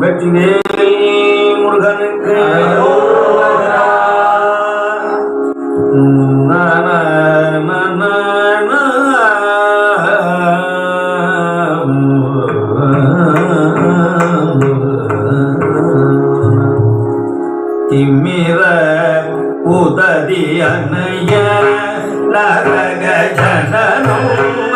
வெற்றிவேல் முருகனுக்கு திமிர உததி அன்னைய நரக ஜனனும்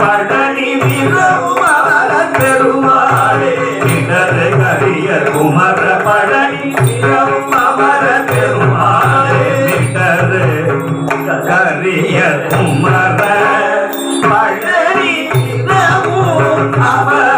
பழனி வீரகுமார பெருமாளே இடது கரிய குமர பழனி வீரகுமார பெருமாளே இடது கரிய குமர பழனி அவர